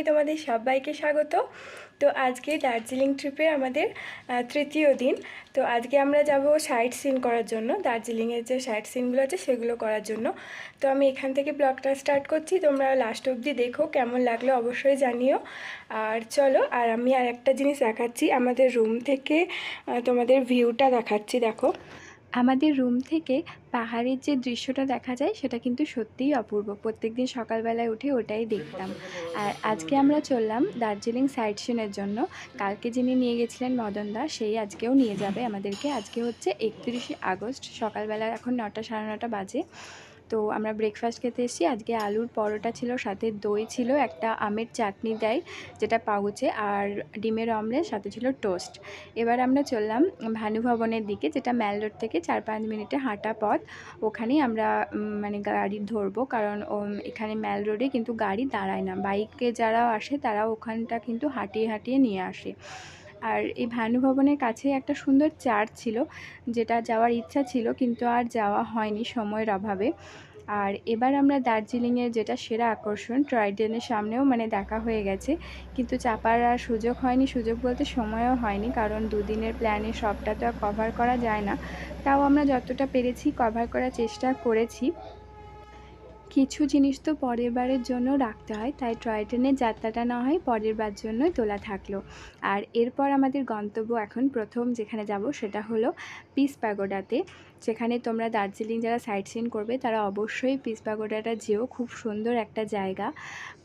ব্লগে তোমাদের সবাইকে স্বাগত। তো আজকে দার্জিলিং ট্রিপে আমাদের তৃতীয় দিন। তো আজকে আমরা যাব সাইট সিন করার জন্য। দার্জিলিংয়ের যে সাইট সিনগুলো আছে সেগুলো করার জন্য। তো আমি এখান থেকে ব্লগটা স্টার্ট করছি। তোমরা লাস্ট অবধি দেখো, কেমন লাগল অবশ্যই জানিও। আর চলো, আর আমি আর একটা জিনিস দেখাচ্ছি। আমাদের রুম থেকে তোমাদের ভিউটা দেখাচ্ছি, দেখো। আমাদের রুম থেকে পাহাড়ের যে দৃশ্যটা দেখা যায়, সেটা কিন্তু সত্যিই অপূর্ব। প্রত্যেক দিন সকালবেলায় উঠে ওটাই দেখতাম। আর আজকে আমরা চললাম দার্জিলিং সাইট সিনের জন্য। কালকে যিনি নিয়ে গেছিলেন মদনদা সেই আজকেও নিয়ে যাবে আমাদেরকে। আজকে হচ্ছে একত্রিশে আগস্ট, সকালবেলা এখন নটা সাড়ে নটা বাজে। তো আমরা ব্রেকফাস্ট খেতে এসেছি। আজকে আলুর পরোটা ছিল, সাথে দই ছিল, একটা আমের চাটনি দেয়, যেটা পাউচে আর ডিমের অমলেট সাথে ছিল টোস্ট এবার আমরা চললাম ভানুভবনের দিকে, যেটা ম্যাল রোড থেকে চার পাঁচ মিনিটে হাঁটা পথ। ওখানেই আমরা মানে গাড়ি ধরবো, কারণ এখানে ম্যাল রোডে কিন্তু গাড়ি দাঁড়ায় না। বাইকে যারা আসে তারা ওখানটা কিন্তু হাঁটিয়ে হাঁটিয়ে নিয়ে আসে। আর এই ভানুভবনের কাছেই একটা সুন্দর চার্চ ছিল, যেটা যাওয়ার ইচ্ছা ছিল কিন্তু আর যাওয়া হয়নি সময়ের অভাবে। আর এবার আমরা দার্জিলিংয়ের যেটা সেরা আকর্ষণ, ট্রাইডেনের সামনেও মানে দেখা হয়ে গেছে। কিন্তু চাপার আর সুযোগ হয়নি, সুযোগ বলতে সময়ও হয়নি, কারণ দুদিনের প্ল্যানে সবটা তো আর কভার করা যায় না। তাও আমরা যতটা পেরেছি কভার করার চেষ্টা করেছি। কিছু জিনিস তো পরের বারের জন্য রাখতে হয়, তাই টয় ট্রেনের যাত্রাটা না হয় পরের বার জন্যই তোলা থাকল। আর এরপর আমাদের গন্তব্য এখন প্রথম যেখানে যাব সেটা হলো পিস প্যাগোডাতে সেখানে তোমরা দার্জিলিং যারা সাইট সিন করবে তারা অবশ্যই পিস প্যাগোডাটা যেও, খুব সুন্দর একটা জায়গা।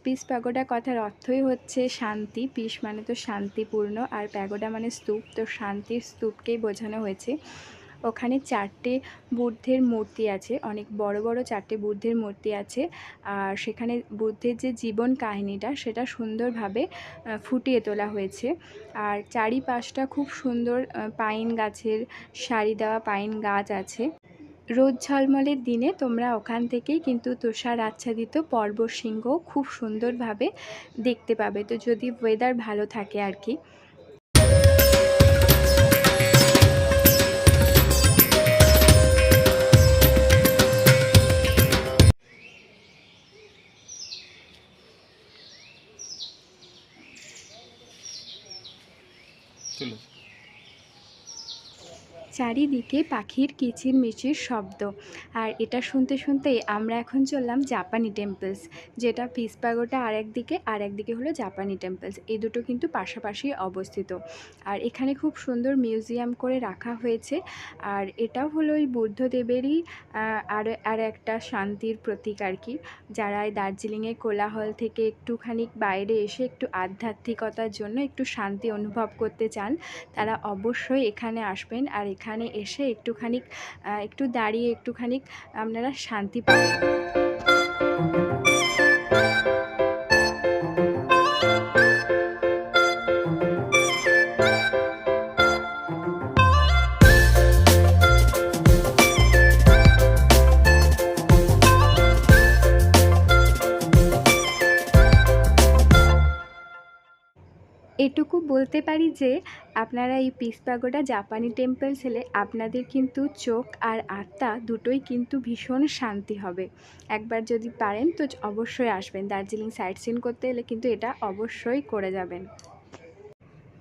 পিস প্যাগোডা কথার অর্থই হচ্ছে শান্তি, পিস মানে তো শান্তিপূর্ণ, আর প্যাগোডা মানে স্তূপ, তো শান্তির স্তূপকেই বোঝানো হয়েছে। ওখানে চারটে বুদ্ধের মূর্তি আছে, অনেক বড় বড় চারটে বুদ্ধের মূর্তি আছে। আর সেখানে বুদ্ধের যে জীবন কাহিনীটা, সেটা সুন্দরভাবে ফুটিয়ে তোলা হয়েছে। আর চারিপাশটা খুব সুন্দর পাইন গাছের সারি দেওয়া পাইন গাছ আছে। রোদ ঝলমলের দিনে তোমরা ওখান থেকেই কিন্তু তুষার আচ্ছাদিত পর্বত খুব সুন্দরভাবে দেখতে পাবে। তো যদি ওয়েদার ভালো থাকে আর কি। চারিদিকে পাখির কিচিরমিচির শব্দ। আর এটা শুনতে শুনতেই আমরা এখন চললাম জাপানি টেম্পলস, যেটা পিসপাগোটা আর একদিকে আর একদিকে হলো জাপানি টেম্পলস। এই দুটো কিন্তু পাশাপাশি অবস্থিত। আর এখানে খুব সুন্দর মিউজিয়াম করে রাখা হয়েছে। আর এটাও হলো ওই বুদ্ধদেবেরই আর আর একটা শান্তির প্রতীক আর কি, যারা এই দার্জিলিংয়ে কোলাহল থেকে একটুখানি বাইরে এসে একটু আধ্যাত্মিকতার জন্য একটু শান্তি অনুভব করতে চান, তারা অবশ্যই এখানে আসবেন। আর এখানে এসে একটুখানি একটু দাঁড়িয়ে একটুখানি আপনারা শান্তি পাবেন। বলতে পারি যে, আপনারা এই পিস প্যাগোডা জাপানি টেম্পলস এলে আপনাদের কিন্তু চোখ আর আত্মা দুটোই কিন্তু ভীষণ শান্তি হবে। একবার যদি পারেন তো অবশ্যই আসবেন। দার্জিলিং সাইট সিন করতে এলে কিন্তু এটা অবশ্যই করে যাবেন।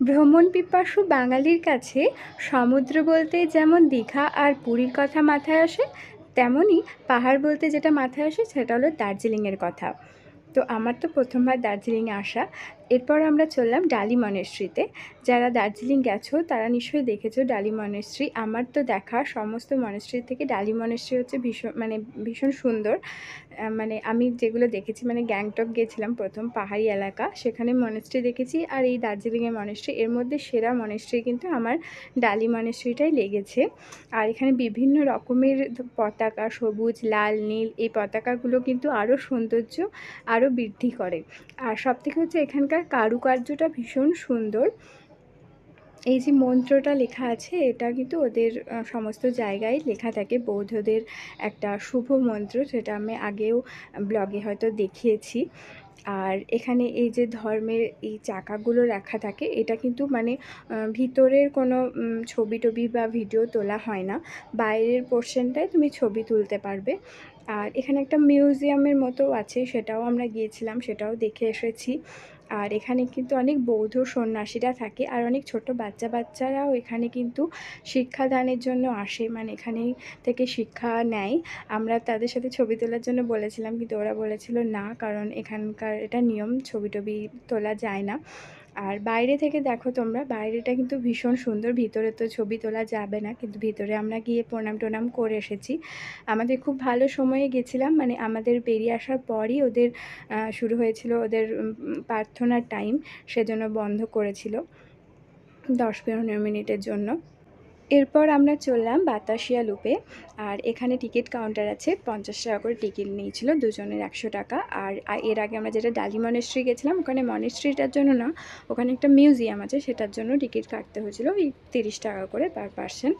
ভ্রমণ পিপাসু বাঙালির কাছে সমুদ্র বলতে যেমন দীঘা আর পুরীর কথা মাথায় আসে, তেমনই পাহাড় বলতে যেটা মাথায় আসে সেটা হলো দার্জিলিংয়ের কথা। তো আমার তো প্রথমবার দার্জিলিংয়ে আসা। এরপর আমরা চললাম ডালি মনেস্ট্রিতে যারা দার্জিলিং গেছো, তারা নিশ্চয়ই দেখেছ ডালি মনেস্ট্রি আমার তো দেখা সমস্ত মনেস্ট্রি থেকে ডালি মনেস্ট্রি হচ্ছে ভীষণ মানে ভীষণ সুন্দর। মানে আমি যেগুলো দেখেছি মানে গ্যাংটক গেছিলাম প্রথম, পাহাড়ি এলাকা। সেখানে মনেস্ট্রি দেখেছি আর এই দার্জিলিংয়ের মনেস্ট্রি এর মধ্যে সেরা মনেস্ট্রি কিন্তু আমার ডালি মনেস্ট্রিটাই লেগেছে। আর এখানে বিভিন্ন রকমের পতাকা, সবুজ, লাল, নীল, এই পতাকাগুলো কিন্তু আরও সৌন্দর্য, আরও বৃদ্ধি করে। আর সবথেকে হচ্ছে এখানকার কারুকার্যটা ভীষণ সুন্দর। এই যে মন্ত্রটা লেখা আছে, এটা কিন্তু ওদের সমস্ত জায়গায় লেখা থাকে। বৌদ্ধদের একটা শুভ মন্ত্র যেটা আমি আগেও ব্লগে হয়তো দেখিয়েছি। আর এখানে এই যে ধর্মের এই চাকাগুলো রাখা থাকে, এটা কিন্তু মানে ভিতরের কোনো ছবি টবি বা ভিডিও তোলা হয় না। বাইরের পোর্শনটায় তুমি ছবি তুলতে পারবে। আর এখানে একটা মিউজিয়ামের মতো আছে, সেটাও আমরা গিয়েছিলাম, সেটাও দেখে এসেছি। আর এখানে কিন্তু অনেক বৌদ্ধ সন্ন্যাসীরা থাকে আর অনেক ছোট বাচ্চা বাচ্চারাও এখানে কিন্তু শিক্ষাদানের জন্য আসে। মানে এখানে থেকে শিক্ষা নেয়। আমরা তাদের সাথে ছবি তোলার জন্য বলেছিলাম কিন্তু ওরা বলেছিল না, কারণ এখানকার এটা নিয়ম, ছবি টবি তোলা যায় না। আর বাইরে থেকে দেখো তোমরা, বাইরেটা কিন্তু ভীষণ সুন্দর। ভিতরে তো ছবি তোলা যাবে না, কিন্তু ভিতরে আমরা গিয়ে প্রণাম টোনাম করে এসেছি। আমাদের খুব ভালো সময়ে গেছিলাম মানে আমাদের বেরিয়ে আসার পরই ওদের শুরু হয়েছিল ওদের প্রার্থনার টাইম, সেজন্য বন্ধ করেছিল দশ পনেরো মিনিটের জন্য। এরপর আমরা চললাম বাতাসিয়া লুপে। আর এখানে টিকিট কাউন্টার আছে, পঞ্চাশ টাকা করে টিকিট নিয়েছিল, দুজনের একশো টাকা। আর এর আগে আমরা যেটা ডালি মনেস্ট্রি গেছিলাম, ওখানে মনেস্ট্রিটার জন্য না, ওখানে একটা মিউজিয়াম আছে, সেটার জন্য টিকিট কাটতে হয়েছিল, ওই তিরিশ টাকা করে পার পার্সন।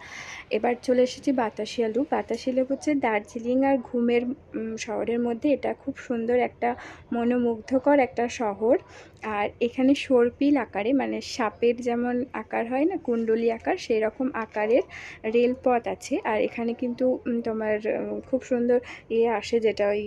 এবার চলে এসেছি বাতাসিয়া লুপ বাতাসিয়া লুপ হচ্ছে দার্জিলিং আর ঘুমের শহরের মধ্যে। এটা খুব সুন্দর একটা মনোমুগ্ধকর একটা শহর। আর এখানে সর্পিল আকারে মানে সাপের যেমন আকার হয় না, কুণ্ডলি আকার সেই রকম আকারের রেলপথ আছে। আর এখানে কিন্তু উম, তোমার খুব সুন্দর ইয়ে আসে যেটা ওই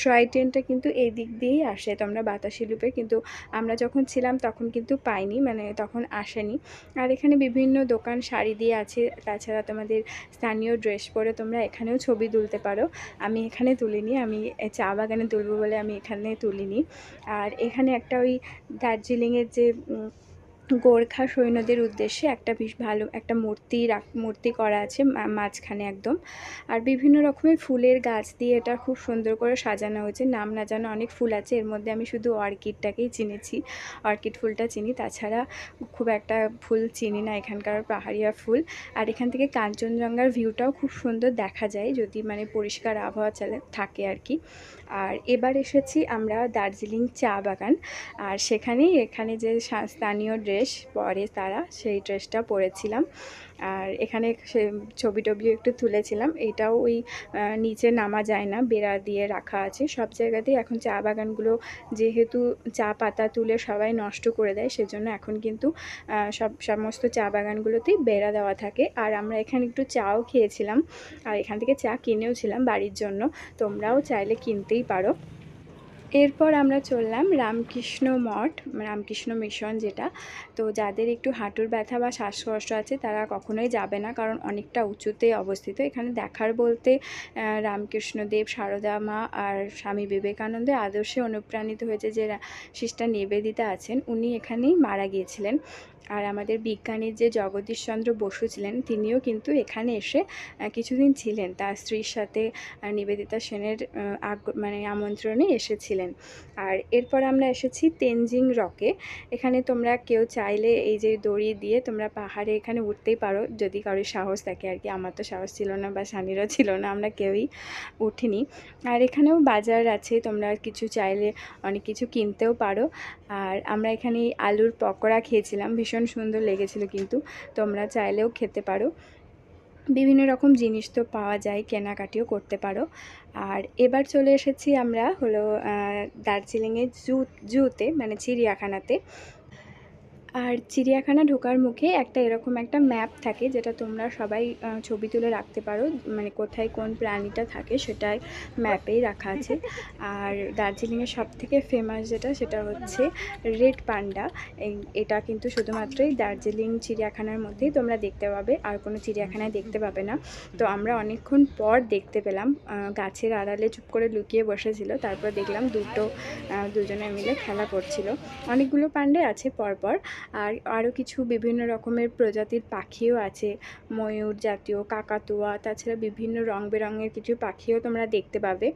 ট্রয় ট্রেনটা কিন্তু এই দিক দিয়েই আসে তোমরা বাতাসি লুপে কিন্তু আমরা যখন ছিলাম তখন কিন্তু পাইনি মানে তখন আসেনি। আর এখানে বিভিন্ন দোকান শাড়ি দিয়ে আছে। তাছাড়া তোমাদের স্থানীয় ড্রেস পরে তোমরা এখানেও ছবি তুলতে পারো। আমি এখানে তুলিনি আমি চা বাগানে তুলবো বলে আমি এখানে তুলিনি। আর এখানে একটা ওই দার্জিলিংয়ের যে গোর্খা সৈন্যদের উদ্দেশ্যে একটা বেশ ভালো, একটা মূর্তি মূর্তি করা আছে মাঝখানে একদম। আর বিভিন্ন রকমের ফুলের গাছ দিয়ে এটা খুব সুন্দর করে সাজানো হয়েছে। নাম না জানা অনেক ফুল আছে, এর মধ্যে আমি শুধু অর্কিডটাকেই চিনেছি। অর্কিড ফুলটা চিনি, তাছাড়া খুব একটা ফুল চিনি না এখানকার পাহাড়িয়া ফুল। আর এখান থেকে কাঞ্চনজঙ্ঘার ভিউটাও খুব সুন্দর দেখা যায়, যদি মানে পরিষ্কার আবহাওয়া চলে, থাকে আর কি। আর এবার এসেছি আমরা দার্জিলিং চা বাগান। আর সেখানেই এখানে যে স্থানীয় ড্রেস পরে তারা সেই ড্রেসটা পরেছিলাম। আর এখানে সে ছবি টবিও একটু তুলেছিলাম। এটাও ওই নিচে নামা যায় না, বেড়া দিয়ে রাখা আছে। সব জায়গাতেই এখন চা বাগানগুলো যেহেতু চা পাতা তুলে সবাই নষ্ট করে দেয়, সেজন্য এখন কিন্তু সব, সমস্ত চা বাগানগুলোতেই বেড়া দেওয়া থাকে। আর আমরা এখানে একটু চাও খেয়েছিলাম। আর এখান থেকে চা কিনেও ছিলাম বাড়ির জন্য। তোমরাও চাইলে কিনতেই পারো। এরপর আমরা চললাম রামকৃষ্ণ মঠ, রামকৃষ্ণ মিশন যেটা। তো যাদের একটু হাঁটুর ব্যথা বা শ্বাসকষ্ট আছে, তারা কখনোই যাবে না কারণ অনেকটা উঁচুতে অবস্থিত। এখানে দেখার বলতে রামকৃষ্ণদেব, সারদা মা আর স্বামী বিবেকানন্দের আদর্শে অনুপ্রাণিত হয়েছে যে সিস্টার নিবেদিতা আছেন, উনি এখানেই মারা গিয়েছিলেন। আর আমাদের বিজ্ঞানীর যে জগদীশচন্দ্র বসু ছিলেন, তিনিও কিন্তু এখানে এসে কিছুদিন ছিলেন। তার স্ত্রীর সাথে নিবেদিতা সেনের মানে আমন্ত্রণে এসেছিলেন। আর এরপর আমরা এসেছি তেনজিং রকে। এখানে তোমরা কেউ চাইলে এই যে দড়ি দিয়ে তোমরা পাহাড়ে এখানে উঠতেই পারো। যদি কারোর সাহস থাকে আর কি। আমার তো সাহস ছিল না বা সানিরও ছিল না, আমরা কেউই উঠিনি। আর এখানেও বাজার আছে, তোমরা কিছু চাইলে অনেক কিছু কিনতেও পারো। আর আমরা এখানে আলুর পকোড়া খেয়েছিলাম, ভীষণ সুন্দর লেগেছিল কিন্তু। তোমরা চাইলেও খেতে পারো। বিভিন্ন রকম জিনিস তো পাওয়া যায়, কেনাকাটিও করতে পারো। আর এবার চলে এসেছি আমরা হলো দার্জিলিংয়ের জু, জুতে মানে চিড়িয়াখানাতে। আর চিড়িয়াখানা ঢোকার মুখে একটা এরকম একটা ম্যাপ থাকে যেটা তোমরা সবাই ছবি তুলে রাখতে পারো মানে কোথায় কোন প্রাণীটা থাকে সেটাই ম্যাপেই রাখা আছে। আর দার্জিলিংয়ের সব থেকে ফেমাস যেটা সেটা হচ্ছে রেড পান্ডা। এটা কিন্তু শুধুমাত্রই দার্জিলিং চিড়িয়াখানার মধ্যেই তোমরা দেখতে পাবে, আর কোনো চিড়িয়াখানায় দেখতে পাবে না। তো আমরা অনেকক্ষণ পর দেখতে পেলাম গাছের আড়ালে চুপ করে লুকিয়ে বসেছিল, তারপর দেখলাম দুটো দুজনে মিলে খেলা করছিল। অনেকগুলো পান্ডে আছে পরপর। আর আরও কিছু বিভিন্ন রকমের প্রজাতির পাখিও আছে। ময়ূর জাতীয়, কাকাতুয়া, তাছাড়া বিভিন্ন রং বেরঙের কিছু পাখিও তোমরা দেখতে পাবে।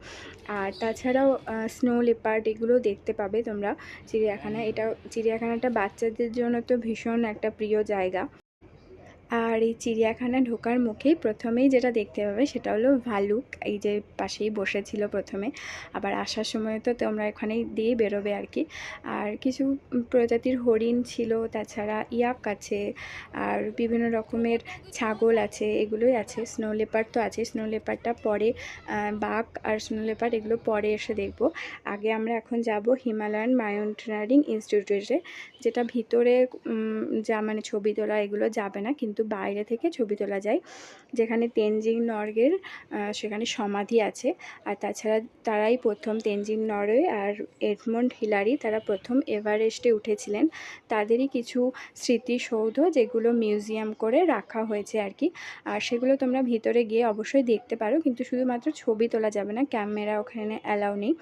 আর তাছাড়াও স্নো লেপার্ড এগুলো দেখতে পাবে তোমরা। চিড়িয়াখানায় এটা চিড়িয়াখানাটা বাচ্চাদের জন্য তো ভীষণ একটা প্রিয় জায়গা। আর এই চিড়িয়াখানা ঢোকার মুখেই প্রথমেই যেটা দেখতে পাবে সেটা হলো ভালুক। এই যে পাশেই বসেছিল প্রথমে। আবার আসার সময় তো তোমরা এখানেই দিয়ে বেরোবে আর কি। আর কিছু প্রজাতির হরিণ ছিল, তাছাড়া ইয়াক আছে, আর বিভিন্ন রকমের ছাগল আছে, এগুলোই আছে। স্নো লেপার তো আছে। স্নো লেপারটা পরে বাঘ আর স্নো লেপার এগুলো পরে এসে দেখব। আগে আমরা এখন যাব হিমালয়ান মাউন্টেনারিং ইনস্টিটিউটে, যেটা ভিতরে যা মানে ছবি তোলা এগুলো যাবে না, কিন্তু কিন্তু বাইরে থেকে ছবি তোলা যায়। যেখানে তেনজিং নর্গের সেখানে সমাধি আছে। আর তাছাড়া তারাই প্রথম তেনজিং নরওয়ে আর এডমন্ড হিলারি তারা প্রথম এভারেস্টে উঠেছিলেন। তাদেরই কিছু স্মৃতিসৌধ যেগুলো মিউজিয়াম করে রাখা হয়েছে আর কি। আর সেগুলো তোমরা ভিতরে গিয়ে অবশ্যই দেখতে পারো। কিন্তু শুধুমাত্র ছবি তোলা যাবে না, ক্যামেরা ওখানে অ্যালাউ নেই।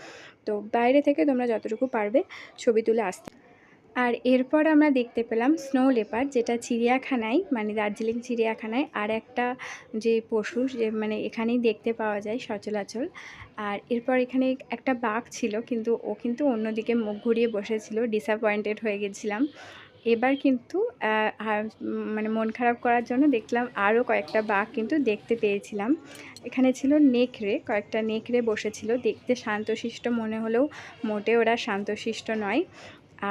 তো বাইরে থেকে তোমরা যতটুকু পারবে ছবি তুলে আসতে আর এরপর আমরা দেখতে পেলাম স্নো লেপার যেটা চিড়িয়াখানায় মানে দার্জিলিং চিড়িয়াখানায় আর একটা যে পশু, যে মানে এখানেই দেখতে পাওয়া যায় সচরাচর। আর এরপর এখানে একটা বাঘ ছিল, কিন্তু ও কিন্তু অন্যদিকে মুখ ঘুরিয়ে বসেছিল ডিসঅ্যাপয়েন্টেড হয়ে গেছিলাম। এবার কিন্তু মানে মন খারাপ করার জন্য দেখলাম আরও কয়েকটা বাঘ কিন্তু দেখতে পেয়েছিলাম। এখানে ছিল নেকড়ে, কয়েকটা নেকড়ে বসেছিল, দেখতে শান্তশিষ্ট মনে হলেও মোটে ওরা শান্তশিষ্ট নয়।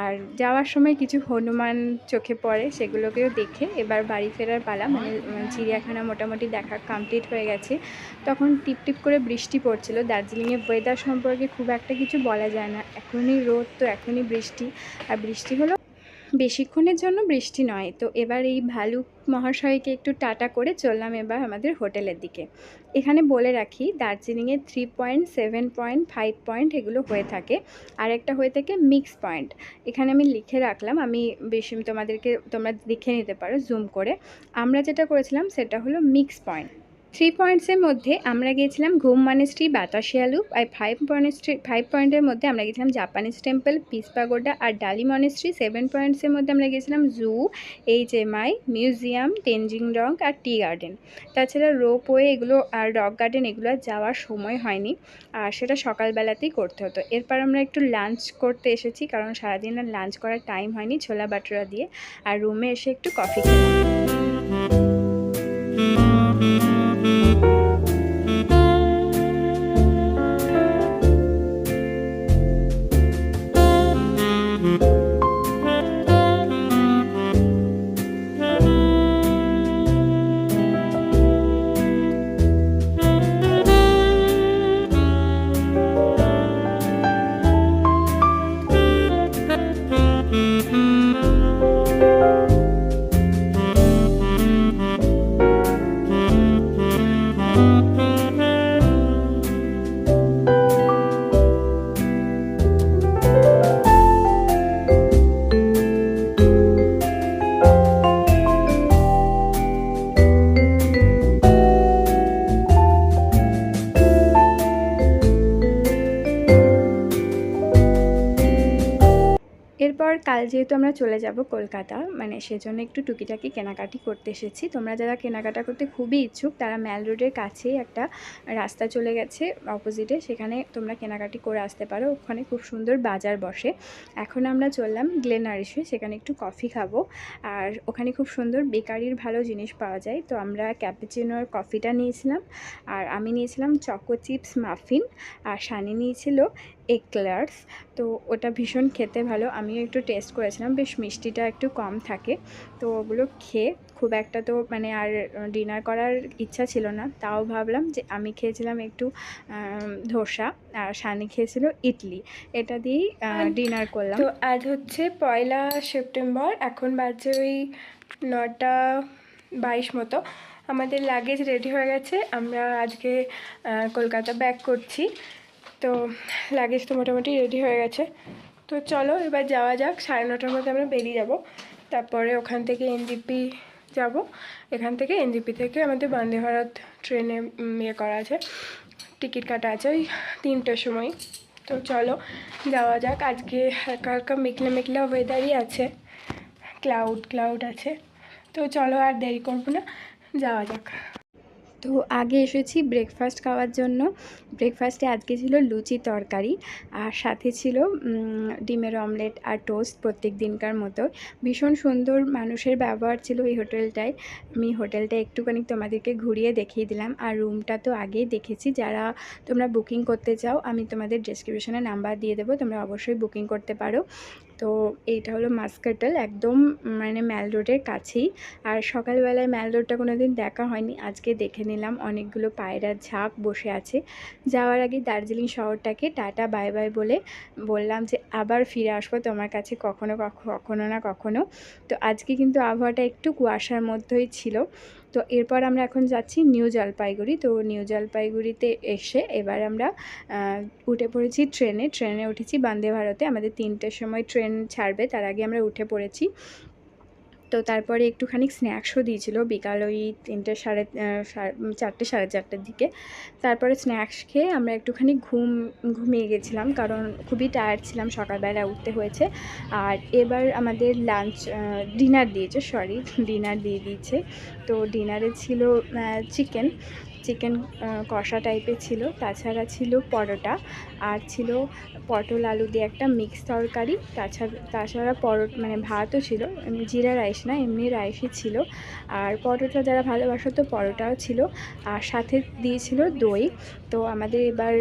আর যাওয়ার সময় কিছু হনুমান চোখে পড়ে, সেগুলোকেও দেখে এবার বাড়ি ফেরার পালা। মানে চিড়িয়াখানা মোটামুটি দেখা কমপ্লিট হয়ে গেছে। তখন টিপ টিপ করে বৃষ্টি পড়ছিল। দার্জিলিংয়ে ওয়েদার সম্পর্কে খুব একটা কিছু বলা যায় না। এখনই রোদ, তো এখনই বৃষ্টি। আর বৃষ্টি হলো বেশিক্ষণের জন্য বৃষ্টি নয়। তো এবার এই ভালুক মহাশয়কে একটু টাটা করে চললাম এবার আমাদের হোটেলের দিকে। এখানে বলে রাখি, দার্জিলিংয়ে three point seven point five point এগুলো হয়ে থাকে। আর একটা হয়ে থাকে মিক্স পয়েন্ট এখানে আমি লিখে রাখলাম, আমি বেশি তোমাদেরকে, তোমরা দেখে নিতে পারো জুম করে। আমরা যেটা করেছিলাম, সেটা হলো মিক্স পয়েন্ট থ্রি পয়েন্টসের মধ্যে আমরা গিয়েছিলাম ঘুম মানেস্ট্রি বাতাসিয়া লুপ আর ফাইভ মনেস্ট্রি ফাইভ পয়েন্টের মধ্যে আমরা গেছিলাম জাপানিজ টেম্পল পিস পাগোডা আর ডালি মনেস্ট্রি সেভেন পয়েন্টসের মধ্যে আমরা গেছিলাম zoo H M I museum Tenzing rock R tea garden তাছাড়া রোপওয়ে এগুলো আর রক গার্ডেন এগুলো যাওয়ার সময় হয়নি, আর সেটা সকালবেলাতেই করতে হতো। এরপর আমরা একটু লাঞ্চ করতে এসেছি, কারণ সারাদিন আর লাঞ্চ করার টাইম হয়নি ছোলা বাটুরা দিয়ে, আর রুমে এসে একটু কফি খেলাম। কাল যেহেতু আমরা চলে যাব কলকাতা মানে সেজন্য একটু টুকিটাকি কেনাকাটি করতে এসেছি। তোমরা যারা কেনাকাটা করতে খুবই ইচ্ছুক, তারা ম্যাল রোডের কাছেই একটা রাস্তা চলে গেছে অপোজিটে সেখানে তোমরা কেনাকাটি করে আসতে পারো। ওখানে খুব সুন্দর বাজার বসে। এখন আমরা চললাম গ্লেনারিসে সেখানে একটু কফি খাব। আর ওখানে খুব সুন্দর বেকারির ভালো জিনিস পাওয়া যায়। তো আমরা ক্যাপুচিনোর কফিটা নিয়েছিলাম। আর আমি নিয়েছিলাম চকো চিপস মাফিন আর সানি নিয়েছিল এক্লার্স তো ওটা ভীষণ খেতে ভালো। আমিও একটু টেস্ট করেছিলাম বেশ মিষ্টিটা একটু কম থাকে। তো ওগুলো খেয়ে খুব একটা তো মানে আর ডিনার করার ইচ্ছা ছিল না। তাও ভাবলাম যে আমি খেয়েছিলাম একটু ধোসা আর সানি খেয়েছিল ইডলি। এটা দিয়েই ডিনার করলাম। তো আজ হচ্ছে পয়লা সেপ্টেম্বর এখন বাজে ওই নটা বাইশ মতো। আমাদের লাগেজ রেডি হয়ে গেছে। আমরা আজকে কলকাতা ব্যাক করছি। তো লাগেজ তো মোটামুটি রেডি হয়ে গেছে। তো চলো এবার যাওয়া যাক, সাড়ে নটার মধ্যে আমরা বেরিয়ে যাব। তারপরে ওখান থেকে এনজিপি যাব। এখান থেকে এনজিপি থেকে আমাদের বন্দে ভারত ট্রেনে ইয়ে করা আছে। টিকিট কাটা আছে ওই তিনটের সময়। তো চলো যাওয়া যাক। আজকে হালকা হালকা মেঘলা মেঘলা ওয়েদারই আছে। ক্লাউড ক্লাউড আছে। তো চলো আর দেরি করব না। যাওয়া যাক। তো আগে এসেছি ব্রেকফাস্ট খাওয়ার জন্য। ব্রেকফাস্টে আজকে ছিল লুচি তরকারি আর সাথে ছিল ডিমের অমলেট আর টোস্ট প্রত্যেক দিনকার মতো। ভীষণ সুন্দর মানুষের ব্যবহার ছিল এই হোটেলটায়। আমি হোটেলটা একটুখানি তোমাদেরকে ঘুরিয়ে দেখিয়ে দিলাম আর রুমটা তো আগেই দেখেছি। যারা তোমরা বুকিং করতে চাও, আমি তোমাদের ডেসক্রিপশনে নাম্বার দিয়ে দেবো, তোমরা অবশ্যই বুকিং করতে পারো। তো এইটা হলো মাস্কাটেল একদম মানে ম্যাল রোডের কাছেই। আর সকালবেলায় ম্যাল রোডটা কোনো দিন দেখা হয়নি। আজকে দেখে নিলাম অনেকগুলো পায়রার ঝাঁক বসে আছে। যাওয়ার আগে দার্জিলিং শহরটাকে টাটা, বাই বাই বলে বললাম যে আবার ফিরে আসব তোমার কাছে কখনো কখ- কখনো না কখনো। তো আজকে কিন্তু আবহাওয়াটা একটু কুয়াশার মধ্যেই ছিল। তো এরপর আমরা এখন যাচ্ছি নিউ জলপাইগুড়ি। তো নিউ জলপাইগুড়িতে এসে এবার আমরা উঠে পড়েছি ট্রেনে। ট্রেনে উঠেছি বন্দে ভারতে। আমাদের তিনটের সময় ট্রেন ছাড়বে, তার আগে আমরা উঠে পড়েছি। তো তারপরে একটুখানি স্ন্যাক্সও দিয়েছিল বিকাল ওই তিনটে সাড়ে চারটে, সাড়ে চারটের দিকে। তারপরে স্ন্যাক্স খেয়ে আমরা একটুখানি ঘুম, ঘুমিয়ে গেছিলাম কারণ খুবই টায়ার্ড ছিলাম, সকালবেলা উঠতে হয়েছে। আর এবার আমাদের লাঞ্চ ডিনার দিয়েছে সরি ডিনার দিয়ে দিয়েছে। তো ডিনারে ছিল চিকেন চিকেন কষা টাইপের ছিল। তাছাড়া ছিল পরোটা। আর ছিল পটল আলু দিয়ে একটা মিক্স তরকারি। তাছাড়া তাছাড়া পরো মানে ভাতও ছিল। জিরা রাইস না, এমনি রাইসই ছিল। আর পরোটা যারা ভালোবাসো তো পরোটাও ছিল। আর সাথে দিয়েছিল দই। তো আমাদের এবার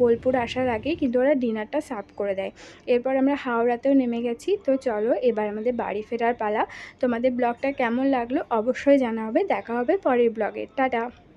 বোলপুর আসার আগেই কিন্তু ওরা ডিনারটা সার্ভ করে দেয়। এরপর আমরা হাওড়াতেও নেমে গেছি। তো চলো, এবার আমাদের বাড়ি ফেরার পালা। তোমাদের ব্লগটা কেমন লাগল অবশ্যই জানা হবে দেখা হবে পরের ব্লগে। টাটা